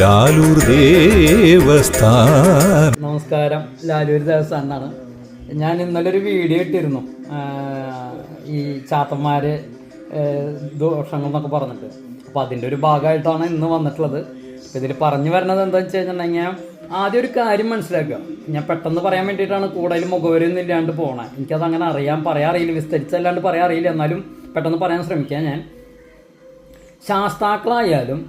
ലാലൂർ ദേവസ്ഥാനം. നമസ്കാരം. ലാലൂർ ദേവസ്ഥാനാണ് ഞാൻ ഇന്നലെ ഒരു വീഡിയോ ഇട്ടിരുന്നു. ഈ ചാത്തന്മാര് ദോഷങ്ങൾ എന്നൊക്കെ പറഞ്ഞിട്ട്. അപ്പോൾ അതിന്റെ ഒരു ഭാഗമായിട്ടാണ് ഇന്ന് വന്നിട്ടുള്ളത്. ഇതിൽ പറഞ്ഞു വരുന്നത് എന്താന്ന് വെച്ച് കഴിഞ്ഞിട്ടുണ്ടെങ്കിൽ ആദ്യം ഒരു കാര്യം മനസ്സിലാക്കുക. ഞാൻ പെട്ടെന്ന് പറയാൻ വേണ്ടിയിട്ടാണ് കൂടുതൽ മുഖവരൊന്നും ഇല്ലാണ്ട് പോകണേ എനിക്കത് അങ്ങനെ അറിയാൻ പറയാൻ അറിയില്ല. വിസ്തരിച്ചല്ലാണ്ട് പറയാൻ അറിയില്ല. എന്നാലും പെട്ടെന്ന് പറയാൻ ശ്രമിക്കാം ഞാൻ. ശാസ്താക്കളായാലും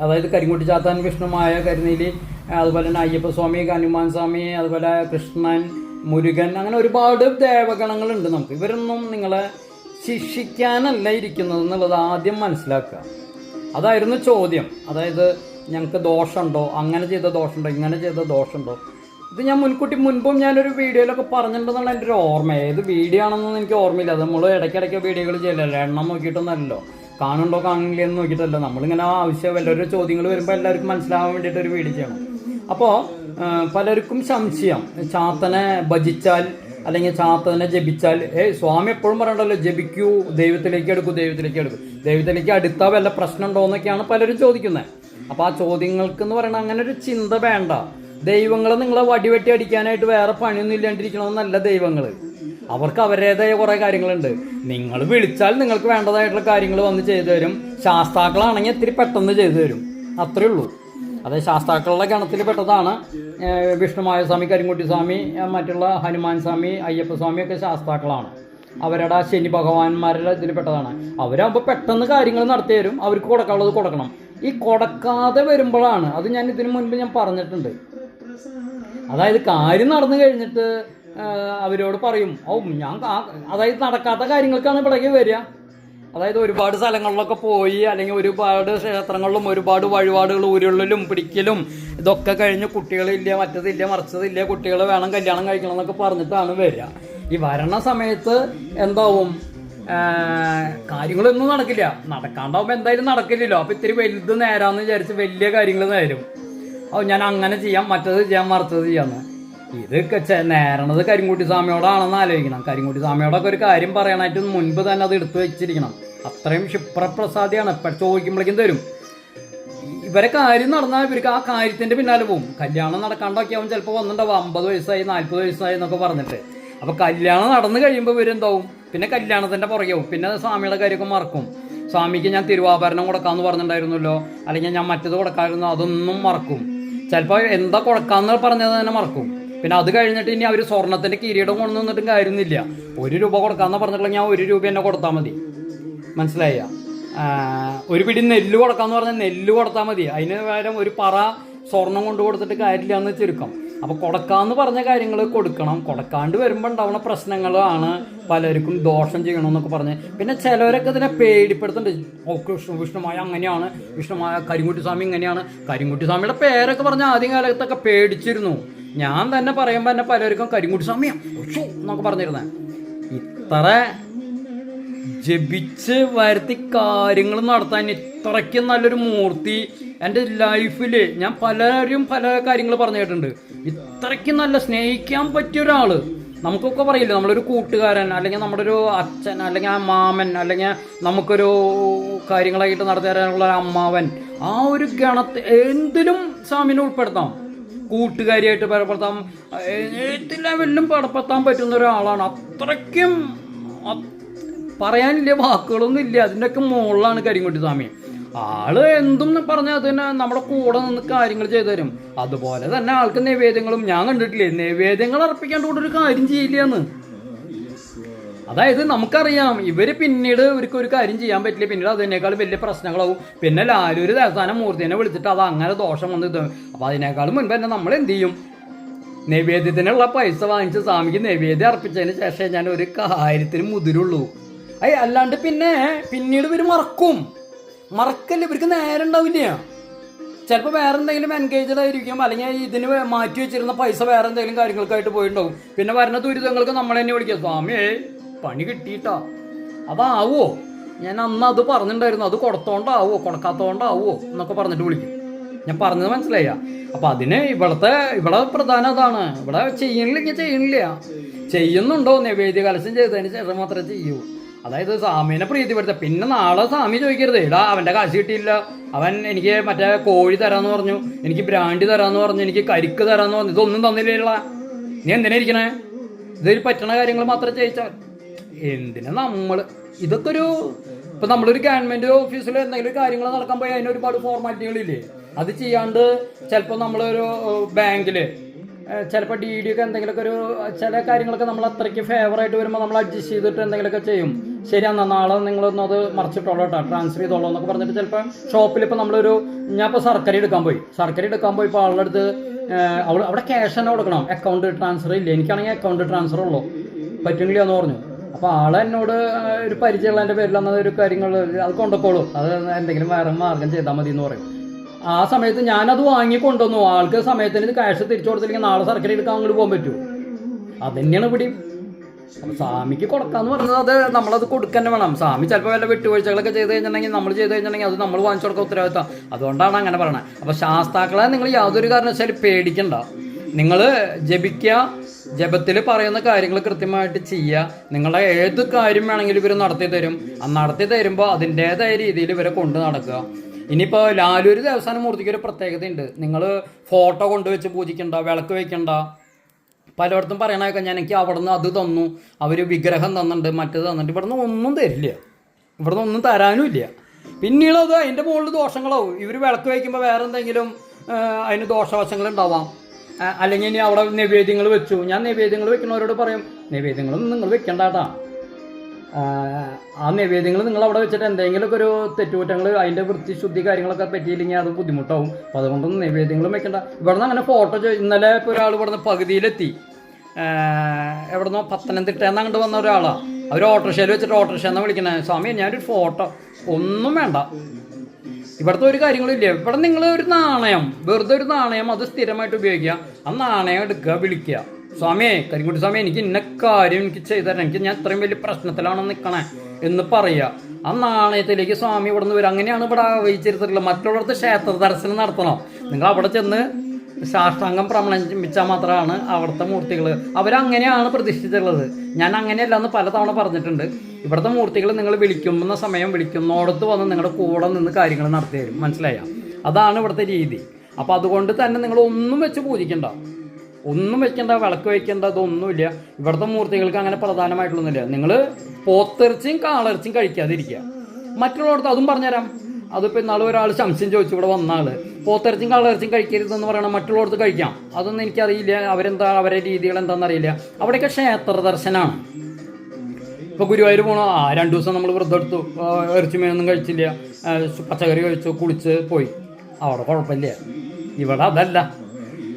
അതായത് കരിങ്കുട്ടി ചാത്താൻ വിഷ്ണുമായ കരുനീലി അതുപോലെ തന്നെ അയ്യപ്പസ്വാമി ഹനുമാൻ സ്വാമി അതുപോലെ കൃഷ്ണൻ മുരുകൻ അങ്ങനെ ഒരുപാട് ദേവഗണങ്ങളുണ്ട് നമുക്ക്. ഇവരൊന്നും നിങ്ങളെ ശിക്ഷിക്കാനല്ല ഇരിക്കുന്നത് എന്നുള്ളത് ആദ്യം മനസ്സിലാക്കുക. അതായിരുന്നു ചോദ്യം. അതായത് ഞങ്ങൾക്ക് ദോഷമുണ്ടോ? അങ്ങനെ ചെയ്ത ദോഷമുണ്ടോ? ഇങ്ങനെ ചെയ്ത ദോഷമുണ്ടോ? ഇത് ഞാൻ മുൻകൂട്ടി മുൻപും ഞാനൊരു വീഡിയോയിലൊക്കെ പറഞ്ഞിട്ടുണ്ടെന്നുള്ള എന്റെ ഒരു ഓർമ്മ. ഏത് വീഡിയോ ആണെന്നൊന്നും എനിക്ക് ഓർമ്മയില്ല. അത് നമ്മൾ ഇടയ്ക്കിടയ്ക്ക് വീഡിയോകൾ ചെയ്യലല്ലോ? എണ്ണം നോക്കിയിട്ടൊന്നല്ലോ കാണുന്നുണ്ടോ കാണില്ല എന്ന് നോക്കിയിട്ടല്ല. നമ്മളിങ്ങനെ ആവശ്യം വല്ലവരുടെ ചോദ്യങ്ങൾ വരുമ്പോൾ എല്ലാവർക്കും മനസ്സിലാവാൻ വേണ്ടിയിട്ട് ഒരു വീഡിയോ ചെയ്യണം. അപ്പോൾ പലർക്കും സംശയം. ചാത്തനെ ഭജിച്ചാൽ അല്ലെങ്കിൽ ചാത്തനെ ജപിച്ചാൽ ഏ സ്വാമി എപ്പോഴും പറയണ്ടല്ലോ ജപിക്കൂ ദൈവത്തിലേക്ക് എടുക്കൂ ദൈവത്തിലേക്ക് എടുക്കൂ. ദൈവത്തിലേക്ക് അടുത്താൽ വല്ല പ്രശ്നം ഉണ്ടോ എന്നൊക്കെയാണ് പലരും ചോദിക്കുന്നത്. അപ്പോൾ ആ ചോദ്യങ്ങൾക്ക് എന്ന് പറയുന്നത് അങ്ങനെ ഒരു ചിന്ത വേണ്ട. ദൈവങ്ങളെ നിങ്ങളെ വടിവെട്ടി അടിക്കാനായിട്ട് വേറെ പണിയൊന്നും ഇല്ലാണ്ടിരിക്കണമെന്നല്ല ദൈവങ്ങൾ അവർക്ക് അവരുടേതായ കുറെ കാര്യങ്ങളുണ്ട്. നിങ്ങൾ വിളിച്ചാൽ നിങ്ങൾക്ക് വേണ്ടതായിട്ടുള്ള കാര്യങ്ങൾ വന്ന് ചെയ്തു തരും. ശാസ്താക്കളാണെങ്കിൽ ഇത്തിരി പെട്ടെന്ന് ചെയ്തു തരും. അത്രേ ഉള്ളൂ. അതെ ശാസ്താക്കളുടെ ഗണത്തിൽ പെട്ടതാണ് വിഷ്ണുമായ സ്വാമി കരിങ്കുട്ടി സ്വാമി മറ്റുള്ള ഹനുമാൻ സ്വാമി അയ്യപ്പ സ്വാമി ഒക്കെ ശാസ്താക്കളാണ്. അവരുടെ ശനി ഭഗവാന്മാരുടെ ഇതിൽ പെട്ടതാണ്. അവരാകുമ്പോൾ പെട്ടെന്ന് കാര്യങ്ങൾ നടത്തി തരും. അവർക്ക് കൊടുക്കാനുള്ളത് കൊടുക്കണം. ഈ കൊടുക്കാതെ വരുമ്പോഴാണ് അത് ഞാൻ ഇതിനു മുൻപ് ഞാൻ പറഞ്ഞിട്ടുണ്ട്. അതായത് കാര്യം നടന്നു കഴിഞ്ഞിട്ട് അവരോട് പറയും ഓ ഞാൻ അതായത് നടക്കാത്ത കാര്യങ്ങൾക്കാണ് ഇവിടേക്ക് വരിക. അതായത് ഒരുപാട് സ്ഥലങ്ങളിലൊക്കെ പോയി അല്ലെങ്കിൽ ഒരുപാട് ക്ഷേത്രങ്ങളിലും ഒരുപാട് വഴിപാടുകൾ ഉരുളിലും പിടിക്കലും ഇതൊക്കെ കഴിഞ്ഞ് കുട്ടികളില്ല മറ്റതില്ല മറിച്ചതില്ല കുട്ടികൾ വേണം കല്യാണം കഴിക്കണം എന്നൊക്കെ പറഞ്ഞിട്ടാണ് വരിക. ഈ വരണ സമയത്ത് എന്താവും? കാര്യങ്ങളൊന്നും നടക്കില്ല. നടക്കാണ്ടാവുമ്പോൾ എന്തായാലും നടക്കില്ലല്ലോ. അപ്പോൾ ഇത്തിരി വലുത് നേരാന്ന് വിചാരിച്ച് വലിയ കാര്യങ്ങൾ നേരും. ഓ ഞാൻ അങ്ങനെ ചെയ്യാം മറ്റത് ചെയ്യാം മറിച്ചത് ചെയ്യാന്ന്. ഇത് ക- ചെ- നേരണത് കരിങ്കുട്ടി സ്വാമിയോടാണെന്ന് ആലോചിക്കണം. കരിങ്കുട്ടി സ്വാമിയോടൊക്കെ ഒരു കാര്യം പറയാനായിട്ട് മുൻപ് തന്നെ അത് എടുത്തു വെച്ചിരിക്കണം. അത്രയും ക്ഷിപ്രപ്രസാദിയാണ്. ഇപ്പം ചോദിക്കുമ്പോഴേക്കും തരും. ഇവരെ കാര്യം നടന്നാൽ ഇവർക്ക് ആ കാര്യത്തിന്റെ പിന്നാലെ പോകും കല്യാണം നടക്കാണ്ടൊക്കെ അവൻ ചിലപ്പോൾ വന്നിട്ടുണ്ടാവും അമ്പത് വയസ്സായി നാൽപ്പത് വയസ്സായി എന്നൊക്കെ പറഞ്ഞിട്ട്. അപ്പോൾ കല്യാണം നടന്നു കഴിയുമ്പോൾ ഇവരെന്താവും പിന്നെ കല്യാണത്തിന്റെ പുറകെ പോകും പിന്നെ സ്വാമിയുടെ കാര്യമൊക്കെ മറക്കും. സ്വാമിക്ക് ഞാൻ തിരുവാഭരണം കൊടുക്കാമെന്ന് പറഞ്ഞിട്ടുണ്ടായിരുന്നല്ലോ. അല്ലെങ്കിൽ ഞാൻ മറ്റത് കൊടുക്കാമായിരുന്നു അതൊന്നും മറക്കും. ചിലപ്പോൾ എന്താ കൊടുക്കാമെന്ന് പറഞ്ഞത് തന്നെ മറക്കും. പിന്നെ അത് കഴിഞ്ഞിട്ട് ഇനി അവർ സ്വർണത്തിന്റെ കിരീടം കൊണ്ടു വന്നിട്ടും കാര്യമൊന്നുമില്ല. ഒരു രൂപ കൊടുക്കാന്ന് പറഞ്ഞിട്ടുള്ള ഞാൻ ഒരു രൂപ എന്നെ കൊടുത്താൽ മതി. മനസ്സിലായ? ഒരു പിടി നെല്ല് കൊടുക്കാന്ന് പറഞ്ഞാൽ നെല്ല് കൊടുത്താൽ മതി. അതിന് പകരം ഒരു പറ സ്വർണം കൊണ്ടു കൊടുത്തിട്ട് കാര്യമില്ല എന്ന് ചുരുക്കം. അപ്പൊ കൊടുക്കാന്ന് പറഞ്ഞ കാര്യങ്ങൾ കൊടുക്കണം. കൊടുക്കാണ്ട് വരുമ്പോൾ ഉണ്ടാവുന്ന പ്രശ്നങ്ങളാണ് പലർക്കും ദോഷം ചെയ്യണമെന്നൊക്കെ പറഞ്ഞ്. പിന്നെ ചിലവരൊക്കെ ഇതിനെ പേടിപ്പെടുത്തുന്നുണ്ട്. ഓ കൃഷ്ണ വിഷ്ണുമായ അങ്ങനെയാണ്. വിഷ്ണുമായ കരിങ്കുട്ടി സ്വാമി ഇങ്ങനെയാണ്. കരിങ്കുട്ടി സ്വാമിയുടെ പേരൊക്കെ പറഞ്ഞ ആദ്യ കാലത്തൊക്കെ പേടിച്ചിരുന്നു. ഞാൻ തന്നെ പറയുമ്പോൾ തന്നെ പലർക്കും കരിങ്കുട്ടി സമയം. എന്നൊക്കെ പറഞ്ഞിരുന്നേ. ഇത്ര ജപിച്ച് വരുത്തി കാര്യങ്ങൾ നടത്താൻ ഇത്രയ്ക്കും നല്ലൊരു മൂർത്തി എന്റെ ലൈഫിൽ ഞാൻ പലരും പല കാര്യങ്ങൾ പറഞ്ഞു കേട്ടിട്ടുണ്ട്. ഇത്രയ്ക്കും നല്ല സ്നേഹിക്കാൻ പറ്റിയ ഒരാൾ. നമുക്കൊക്കെ പറയില്ല നമ്മളൊരു കൂട്ടുകാരൻ അല്ലെങ്കിൽ നമ്മുടെ ഒരു അച്ഛൻ അല്ലെങ്കിൽ ആ മാമൻ അല്ലെങ്കിൽ നമുക്കൊരു കാര്യങ്ങളായിട്ട് നടത്തി തരാനുള്ള അമ്മാവൻ. ആ ഒരു ഗണത്തെ എന്തിലും സ്വാമിനെ ഉൾപ്പെടുത്താം. കൂട്ടുകാരിയായിട്ട് പെടപ്പെടുത്താം ഏത് ലെവലിലും പരപ്പെടുത്താൻ പറ്റുന്ന ഒരാളാണ്. അത്രയ്ക്കും അത് പറയാനില്ല വാക്കുകളൊന്നും ഇല്ല. അതിന്റെയൊക്കെ മുകളിലാണ് കരിങ്കുട്ടി സ്വാമി. ആൾ എന്തും പറഞ്ഞാൽ തന്നെ നമ്മുടെ കൂടെ നിന്ന് കാര്യങ്ങൾ ചെയ്തു തരും. അതുപോലെ തന്നെ ആൾക്ക് നൈവേദ്യങ്ങളും ഞാൻ കണ്ടിട്ടില്ലേ? നൈവേദ്യങ്ങൾ അർപ്പിക്കാണ്ട് ഒരു കാര്യം ചെയ്യില്ലെന്ന് അതായത് നമുക്കറിയാം ഇവർ പിന്നീട് ഇവർക്ക് ഒരു കാര്യം ചെയ്യാൻ പറ്റില്ല. പിന്നീട് അതിനേക്കാൾ വലിയ പ്രശ്നങ്ങളാവും. പിന്നെ ലാലൂര് ദേവസ്ഥാനം മൂർത്തിനെ വിളിച്ചിട്ട് അത് അങ്ങനെ ദോഷം വന്ന് ഇത്. അപ്പൊ അതിനേക്കാളും മുൻപ് തന്നെ നമ്മൾ എന്ത് ചെയ്യും? നൈവേദ്യത്തിനുള്ള പൈസ വാങ്ങിച്ച് സ്വാമിക്ക് നൈവേദ്യം അർപ്പിച്ചതിന് ശേഷം ഞാൻ ഒരു കാര്യത്തിന് മുതിരുള്ളൂ. അയ്യ അല്ലാണ്ട് പിന്നെ പിന്നീട് ഇവർ മറക്കും. മറക്കല്ല? ഇവർക്ക് നേരം ഉണ്ടാവില്ല. ചിലപ്പോൾ വേറെ എന്തെങ്കിലും എൻഗേജഡ് ആയിരിക്കും. അല്ലെങ്കിൽ ഇതിന് മാറ്റി വെച്ചിരുന്ന പൈസ വേറെ എന്തെങ്കിലും കാര്യങ്ങൾക്കായിട്ട് പോയിട്ടുണ്ടാവും. പിന്നെ വരുന്ന ദുരിതങ്ങൾക്ക് നമ്മൾ തന്നെ വിളിക്കുക സ്വാമിയേ പണി കിട്ടിയിട്ടാ. അതാവോ ഞാൻ അന്ന് അത് പറഞ്ഞിട്ടുണ്ടായിരുന്നു അത് കൊടുത്തോണ്ടാവോ? കൊടുക്കാത്തോണ്ടാവോ? എന്നൊക്കെ പറഞ്ഞിട്ട് വിളിക്കും. ഞാൻ പറഞ്ഞത് മനസ്സിലായ? അപ്പൊ അതിന് ഇവിടത്തെ ഇവിടെ പ്രധാനം അതാണ്. ഇവിടെ ചെയ്യണില്ലെങ്കിൽ ചെയ്യണില്ല ചെയ്യുന്നുണ്ടോ? നൈവേദ്യ കലശം ചെയ്തതിന് ശേഷം മാത്രമേ ചെയ്യൂ. അതായത് സ്വാമീനെ പ്രീതിപ്പെടുത്ത. പിന്നെ നാളെ സ്വാമി ചോദിക്കരുത്. ഇടാ അവന്റെ കാശ് കിട്ടിയില്ല. അവൻ എനിക്ക് മറ്റേ കോഴി തരാന്ന് പറഞ്ഞു. എനിക്ക് ബ്രാൻഡ് തരാന്ന് പറഞ്ഞു. എനിക്ക് കരിക്ക് തരാന്ന് പറഞ്ഞു. ഇതൊന്നും തന്നില്ല നീ എന്തിനാ ഇരിക്കണേ? ഇതിൽ പറ്റണ കാര്യങ്ങൾ മാത്രം ചെയ്യിച്ചാൽ. എന്തിനാ നമ്മൾ ഇതൊക്കെ ഒരു ഇപ്പൊ നമ്മളൊരു ഗവൺമെന്റ് ഓഫീസിൽ എന്തെങ്കിലും കാര്യങ്ങൾ നടക്കാൻ പോയി അതിന് ഒരുപാട് ഫോർമാലിറ്റികളില്ലേ അത് ചെയ്യാണ്ട് ചിലപ്പോൾ നമ്മളൊരു ബാങ്കിൽ ചിലപ്പോൾ ഡി ഡി ഒക്കെ എന്തെങ്കിലുമൊക്കെ ഒരു ചില കാര്യങ്ങളൊക്കെ നമ്മൾ അത്രയ്ക്ക് ഫേവറായിട്ട് വരുമ്പോൾ നമ്മൾ അഡ്ജസ്റ്റ് ചെയ്തിട്ട് എന്തെങ്കിലുമൊക്കെ ചെയ്യും. ശരി എന്നാ നാളെ നിങ്ങളൊന്നും അത് മറിച്ചിട്ടോളൂ കേട്ടോ. ട്രാൻസ്ഫർ ചെയ്തോളൂ എന്നൊക്കെ പറഞ്ഞിട്ട് ചിലപ്പോൾ ഷോപ്പിൽ ഇപ്പോൾ നമ്മളൊരു ഞാൻ ഇപ്പോൾ സർക്കരി എടുക്കാൻ പോയി. സർക്കാർ എടുക്കാൻ പോയി ഇപ്പോൾ ആളുടെ അടുത്ത് അവൾ അവിടെ ക്യാഷ് തന്നെ കൊടുക്കണം. അക്കൗണ്ട് ട്രാൻസ്ഫർ ഇല്ല? എനിക്കാണെങ്കിൽ അക്കൗണ്ട് ട്രാൻസ്ഫർ ഉള്ളൂ. പറ്റുന്നില്ല എന്ന് പറഞ്ഞു. അപ്പോൾ ആൾ എന്നോട് ഒരു പരിചയമുള്ളതിന്റെ പേരിൽ അന്നത് ഒരു കാര്യങ്ങൾ അത് കൊണ്ടുപോളൂ അത് എന്തെങ്കിലും വേറെ മാർഗം ചെയ്താൽ മതി എന്ന് പറയും. ആ സമയത്ത് ഞാനത് വാങ്ങി കൊണ്ടുവന്നു. ആൾക്ക് സമയത്തിന് ക്യാഷ് തിരിച്ചു കൊടുത്തില്ലെങ്കിൽ നാളെ സർക്കാർ എടുക്കാൻ അങ്ങോട്ട് പോകാൻ പറ്റൂ. അത് തന്നെയാണ് ഇവിടെ സ്വാമിക്ക് കൊടുക്കാന്ന് പറഞ്ഞത് അത് നമ്മളത് കൊടുക്കന്നെ വേണം. സ്വാമി ചിലപ്പോൾ വല്ല വിട്ടുവീഴ്ചകളൊക്കെ ചെയ്ത് കഴിഞ്ഞിട്ടുണ്ടെങ്കിൽ നമ്മൾ ചെയ്ത് കഴിഞ്ഞിട്ടുണ്ടെങ്കിൽ അത് നമ്മൾ വാങ്ങിച്ചു കൊടുക്കാൻ ഉത്തരവാദിത്തം. അതുകൊണ്ടാണ് അങ്ങനെ പറയുന്നത് അപ്പൊ ശാസ്താക്കളെ നിങ്ങൾ യാതൊരു കാരണവശാലും പേടിക്കണ്ട. നിങ്ങൾ ജപിക്കുക ജപത്തിൽ പറയുന്ന കാര്യങ്ങൾ കൃത്യമായിട്ട് ചെയ്യുക. നിങ്ങളുടെ ഏത് കാര്യം വേണമെങ്കിലും ഇവർ നടത്തി തരും. നടത്തി തരുമ്പോൾ അതിന്റെതായ രീതിയിൽ ഇവരെ കൊണ്ട് നടക്കുക. ഇനിയിപ്പോൾ ലാലൂര് ദേവസ്ഥാന മൂർത്തിക്ക് ഒരു പ്രത്യേകതയുണ്ട്. നിങ്ങൾ ഫോട്ടോ കൊണ്ടുവച്ച് പൂജിക്കണ്ട വിളക്ക് വയ്ക്കണ്ട പലയിടത്തും പറയണതൊക്കെ ഞാൻ എനിക്ക് അവിടെ നിന്ന് അത് തന്നു. അവർ വിഗ്രഹം തന്നിട്ടുണ്ട് മറ്റത് ഇവിടെ നിന്ന് ഒന്നും തരില്ല. ഇവിടെ നിന്ന് ഒന്നും തരാനും ഇല്ല. പിന്നീട് അത് അതിന്റെ മുകളിൽ ദോഷങ്ങളാവും. ഇവർ വിളക്ക് വയ്ക്കുമ്പോൾ വേറെ എന്തെങ്കിലും അതിന് ദോഷവശങ്ങൾ ഉണ്ടാവാം അല്ലെങ്കിൽ ഇനി അവിടെ നിവേദ്യങ്ങൾ വെച്ചു. ഞാൻ നിവേദ്യങ്ങൾ വെക്കുന്നവരോട് പറയും നിവേദ്യങ്ങളൊന്നും നിങ്ങൾ വെക്കണ്ടാട്ടാ. ആ, ആ നിവേദ്യങ്ങൾ നിങ്ങൾ അവിടെ വെച്ചിട്ട് എന്തെങ്കിലുമൊക്കെ ഒരു തെറ്റുകുറ്റങ്ങൾ അതിന്റെ വൃത്തി ശുദ്ധി കാര്യങ്ങളൊക്കെ പറ്റിയില്ലെങ്കിൽ അത് ബുദ്ധിമുട്ടാവും. അപ്പോൾ അതുകൊണ്ടൊന്നും നിവേദ്യങ്ങളും വെക്കണ്ട. ഇവിടുന്ന് അങ്ങനെ ഫോട്ടോ ഇന്നലെ ഇപ്പോൾ ഒരാൾ ഇവിടുന്ന് പകുതിയിലെത്തി. എവിടുന്നോ പത്തനംതിട്ട അങ്ങോട്ട് വന്ന ഒരാളാണ് അവർ ഓട്ടോറിക്ഷയിൽ വെച്ചിട്ട് ഓട്ടോറിക്ഷ എന്നാണ് വിളിക്കണേ. സ്വാമി ഞാനൊരു ഫോട്ടോ ഒന്നും വേണ്ട. ഇവിടുത്തെ ഒരു കാര്യങ്ങളും ഇല്ല ഇവിടെ നിങ്ങൾ ഒരു നാണയം വെറുതെ ഒരു നാണയം അത് സ്ഥിരമായിട്ട് ഉപയോഗിക്കുക. ആ നാണയം എടുക്കുക വിളിക്കുക. സ്വാമിയെ കരിങ്കുട്ടി സ്വാമി എനിക്ക് ഇന്ന കാര്യം എനിക്ക് ചെയ്തു തരണം എനിക്ക് ഞാൻ ഇത്രയും വലിയ പ്രശ്നത്തിലാണ് നിൽക്കണേ എന്ന് പറയുക. ആ നാണയത്തിലേക്ക് സ്വാമി ഇവിടെ നിന്ന് വരും. അങ്ങനെയാണ് ഇവിടെ വഹിച്ചിരുത്തിട്ടുള്ളത് മറ്റുള്ളവർക്ക് ക്ഷേത്ര ദർശനം നടത്തണം. നിങ്ങൾ അവിടെ ചെന്ന് സാഷ്ടാംഗം പ്രമണിച്ചാൽ മാത്രമാണ് അവിടുത്തെ മൂർത്തികൾ അവരങ്ങനെയാണ് പ്രതിഷ്ഠിച്ചിട്ടുള്ളത്. ഞാൻ അങ്ങനെയല്ല എന്ന് പലതവണ പറഞ്ഞിട്ടുണ്ട്. ഇവിടുത്തെ മൂർത്തികൾ നിങ്ങൾ വിളിക്കുന്ന സമയം വിളിക്കുന്നോടത്ത് വന്ന് നിങ്ങളുടെ കൂടെ നിന്ന് കാര്യങ്ങൾ നടത്തി തരും. മനസ്സിലായ? അതാണ് ഇവിടുത്തെ രീതി. അപ്പം അതുകൊണ്ട് തന്നെ നിങ്ങൾ ഒന്നും വെച്ച് പൂജിക്കണ്ട. ഒന്നും വെക്കണ്ട വിളക്ക് വെക്കേണ്ട അതൊന്നുമില്ല ഇവിടുത്തെ മൂർത്തികൾക്ക് അങ്ങനെ പ്രധാനമായിട്ടുള്ളൊന്നുമില്ല. നിങ്ങൾ പോത്തിറച്ചിയും കാളിറച്ചിയും കഴിക്കാതിരിക്കുക. മറ്റുള്ളവർക്ക് അതും പറഞ്ഞുതരാം. അതിപ്പോൾ ഇന്നാൾ ഒരാൾ സംശയം ചോദിച്ചു ഇവിടെ വന്ന പോത്തെറിച്ചും പോത്തിറച്ചിയും കള്ളയിറച്ചിയും കഴിക്കരുതെന്ന് പറയണം മറ്റുള്ളവർക്ക് കഴിക്കാം. അതൊന്നും എനിക്കറിയില്ല. അവരെന്താ അവരുടെ രീതികൾ എന്താണെന്ന് അറിയില്ല അവിടെയൊക്കെ ക്ഷേത്ര ദർശനമാണ്. ഇപ്പൊ ഗുരുവായൂർ പോണോ? ആ രണ്ടു ദിവസം നമ്മൾ വ്രതം എടുത്തു. ഇറച്ചി മീനൊന്നും കഴിച്ചില്ല. പച്ചക്കറി കഴിച്ചു കുളിച്ച് പോയി. അവിടെ കുഴപ്പമില്ല. ഇവിടെ അതല്ല.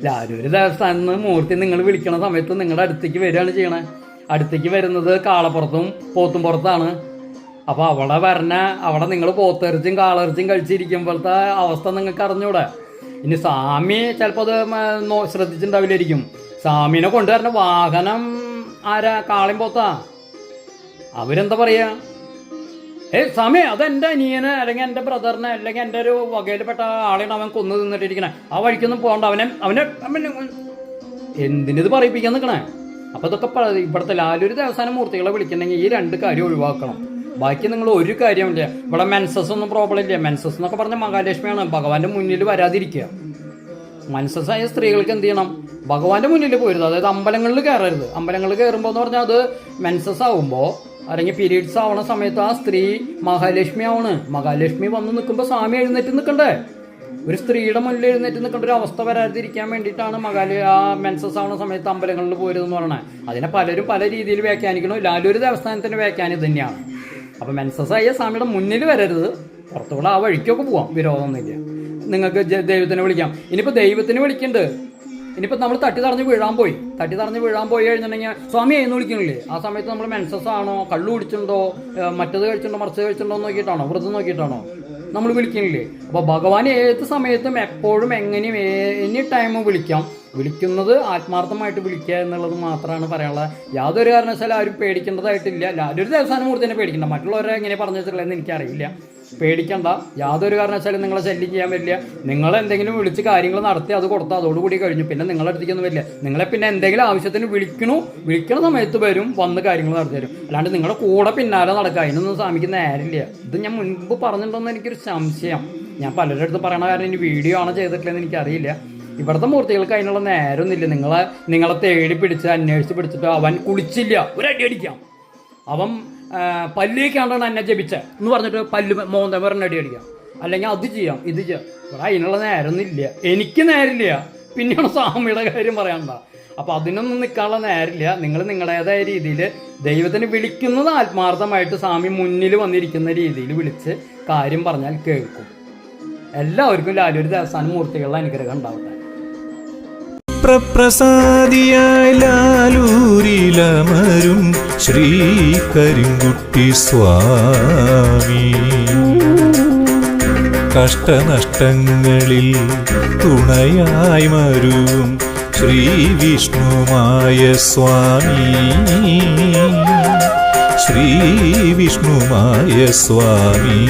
ലാരൂര് ദേവസ്ഥാനത്ത് നിന്ന് മൂർത്തി നിങ്ങൾ വിളിക്കണ സമയത്ത് നിങ്ങളുടെ അടുത്തേക്ക് വരികയാണ് ചെയ്യണേ. അടുത്തേക്ക് വരുന്നത് കാളപ്പുറത്തും പോത്തും പുറത്താണ്. അപ്പൊ അവിടെ വരണ അവിടെ നിങ്ങൾ പോത്തെറിച്ചും കാളറിച്ചും കഴിച്ചിരിക്കുമ്പോഴത്തെ അവസ്ഥ നിങ്ങൾക്ക് അറിഞ്ഞൂടെ? ഇനി സ്വാമി ചിലപ്പോൾ അത് ശ്രദ്ധിച്ചിട്ടുണ്ടാവില്ലായിരിക്കും. സ്വാമിനെ കൊണ്ടുവരണ വാഹനം ആരാ? കാളയും പോത്താ? അവരെന്താ പറയാ? ഏ സമയം അതെന്റെ അനിയന് അല്ലെങ്കിൽ എന്റെ ബ്രദറിനെ അല്ലെങ്കിൽ എന്റെ ഒരു വകയിൽപ്പെട്ട ആളെയാണ് അവൻ കൊന്നു തിന്നിട്ടിരിക്കണേ ആ വഴിക്കൊന്നും പോകണ്ട. അവനെ അവനെ എന്തിനത് പറയിപ്പിക്കാൻ നിൽക്കണേ അപ്പൊ ഇതൊക്കെ ഇവിടുത്തെ ലാലൊരു ദേവസ്ഥാന മൂർത്തികളെ വിളിക്കണമെങ്കിൽ ഈ രണ്ട് കാര്യം ഒഴിവാക്കണം. ബാക്കി നിങ്ങൾ ഒരു കാര്യമില്ല ഇവിടെ മെൻസസ് ഒന്നും പ്രോബ്ലം ഇല്ല. മെൻസസ് എന്നൊക്കെ പറഞ്ഞ മഹാലക്ഷ്മിയാണ്. ഭഗവാന്റെ മുന്നിൽ വരാതിരിക്കുക. മനസ്സസായ സ്ത്രീകൾക്ക് എന്ത് ചെയ്യണം? ഭഗവാന്റെ മുന്നിൽ പോരുത്. അതായത് അമ്പലങ്ങളിൽ കയറരുത്. അമ്പലങ്ങളിൽ കയറുമ്പോൾ എന്ന് പറഞ്ഞാൽ അത് മെൻസസ് ആവുമ്പോൾ അല്ലെങ്കിൽ പീരീഡ്സ് ആവണ സമയത്ത് ആ സ്ത്രീ മഹാലക്ഷ്മി ആവണ്. മഹാലക്ഷ്മി വന്ന് നിൽക്കുമ്പോൾ സ്വാമി എഴുന്നേറ്റ് നിൽക്കണ്ടേ ഒരു സ്ത്രീയുടെ മുന്നിൽ എഴുന്നേറ്റ് നിൽക്കേണ്ട ഒരു അവസ്ഥ വരാതിരിക്കാൻ വേണ്ടിയിട്ടാണ് മകാലി ആ മെൻസസ് ആവുന്ന സമയത്ത് അമ്പലങ്ങളിൽ പോരുതെന്ന് പറയണത് അതിനെ പലരും പല രീതിയിൽ വ്യാഖ്യാനിക്കണം ലാലൂര് ദേവസ്ഥാനത്തിന്റെ വ്യാഖ്യാനം തന്നെയാണ്. അപ്പം മെൻസസ് ആയ സ്വാമിയുടെ മുന്നിൽ വരരുത്. പുറത്തുകൂടെ ആ വഴിക്കൊക്കെ പോവാം. വിരോധമൊന്നുമില്ല. നിങ്ങൾക്ക് ദൈവത്തിനെ വിളിക്കാം. ഇനിയിപ്പോൾ ദൈവത്തിന് വിളിക്കുന്നുണ്ട് ഇനിയിപ്പോൾ നമ്മൾ തട്ടി തറഞ്ഞ് വീഴാൻ പോയി. തട്ടി തറഞ്ഞ് വീഴാൻ പോയി കഴിഞ്ഞിട്ടുണ്ടെങ്കിൽ സ്വാമി എന്ന് വിളിക്കണില്ലേ? ആ സമയത്ത് നമ്മൾ മെൻസസ് ആണോ കള്ളു കുടിച്ചിട്ടുണ്ടോ മറ്റത് കഴിച്ചിട്ടുണ്ടോ മറിച്ചത് കഴിച്ചിട്ടുണ്ടോ നോക്കിയിട്ടാണോ? വ്രതം നോക്കിയിട്ടാണോ നമ്മൾ വിളിക്കണില്ലേ? അപ്പോൾ ഭഗവാൻ ഏത് സമയത്തും എപ്പോഴും എങ്ങനെയും എനി ടൈമും വിളിക്കാം. വിളിക്കുന്നത് ആത്മാർത്ഥമായിട്ട് വിളിക്കുക എന്നുള്ളത് മാത്രമാണ് പറയാനുള്ളത്. യാതൊരു കാരണവശാലും ആരും പേടിക്കേണ്ടതായിട്ടില്ല. ഒരു ദേവസ്ഥാന മൂർത്തിനെ പേടിക്കണ്ട. മറ്റുള്ളവരെ എങ്ങനെ പറഞ്ഞു വെച്ചിട്ടുള്ളതെന്ന് എനിക്കറിയില്ല. പേടിക്കണ്ട. യാതൊരു കാരണവശാലും നിങ്ങളെ ശല്യം ചെയ്യാൻ പറ്റില്ല നിങ്ങൾ എന്തെങ്കിലും വിളിച്ച് കാര്യങ്ങൾ നടത്തി അത് കൊടുത്താൽ അതോടുകൂടി കഴിഞ്ഞു. പിന്നെ നിങ്ങളുടെ അടുത്തേക്കൊന്നും വരില്ല. നിങ്ങളെ പിന്നെ എന്തെങ്കിലും ആവശ്യത്തിന് വിളിക്കണു. വിളിക്കണ സമയത്ത് വരും വന്ന് കാര്യങ്ങൾ നടത്തി തരും. അല്ലാണ്ട് നിങ്ങളുടെ കൂടെ പിന്നാലെ നടക്കുക അതിനൊന്നും സ്വാമിക്ക് നേരില്ല ഇത് ഞാൻ മുൻപ് പറഞ്ഞിട്ടുണ്ടെന്ന് എനിക്കൊരു സംശയം. ഞാൻ പലരുടെ അടുത്ത് പറയണ കാരണം ഇനി വീഡിയോ ആണ് ചെയ്തിട്ടില്ലെന്ന് എനിക്കറിയില്ല. ഇവിടുത്തെ മൂർത്തികൾക്ക് അതിനുള്ള നേരമൊന്നുമില്ല. നിങ്ങളെ നിങ്ങളെ തേടി പിടിച്ച് അന്വേഷിച്ച് പിടിച്ചിട്ട് അവൻ കുളിച്ചില്ല. ഒരു അടി അടിക്കാം. അവൻ പല്ലിലേക്കാണ്ടാണ് എന്നെ ജപിച്ച. എന്ന് പറഞ്ഞിട്ട് പല്ല് മോന്ത പറഞ്ഞ അടി അടിക്കാം അല്ലെങ്കിൽ അത് ചെയ്യാം ഇത് ചെയ്യാം. ഇവിടെ അതിനുള്ള നേരമൊന്നുമില്ല എനിക്ക് നേരില്ല പിന്നെയാണ് സ്വാമിയുടെ കാര്യം പറയണ്ട അപ്പൊ അതിനൊന്നും നിൽക്കാനുള്ള നേരില്ല നിങ്ങൾ നിങ്ങളുടേതായ രീതിയിൽ ദൈവത്തിന് വിളിക്കുന്നത് ആത്മാർത്ഥമായിട്ട് സ്വാമി മുന്നിൽ വന്നിരിക്കുന്ന രീതിയിൽ വിളിച്ച് കാര്യം പറഞ്ഞാൽ കേൾക്കും. എല്ലാവർക്കും ലാലൊരു ദേവസ്ഥാന മൂർത്തികളുടെ അനുഗ്രഹം ഉണ്ടാവട്ടെ. പ്രപ്രസാദിയായി ലാലൂരിലമരും ശ്രീ കരിങ്കുട്ടി സ്വാമി. കഷ്ടനഷ്ടങ്ങളിൽ തുണയായി മരും ശ്രീ വിഷ്ണുമായ സ്വാമി. ശ്രീ വിഷ്ണുമായ സ്വാമി.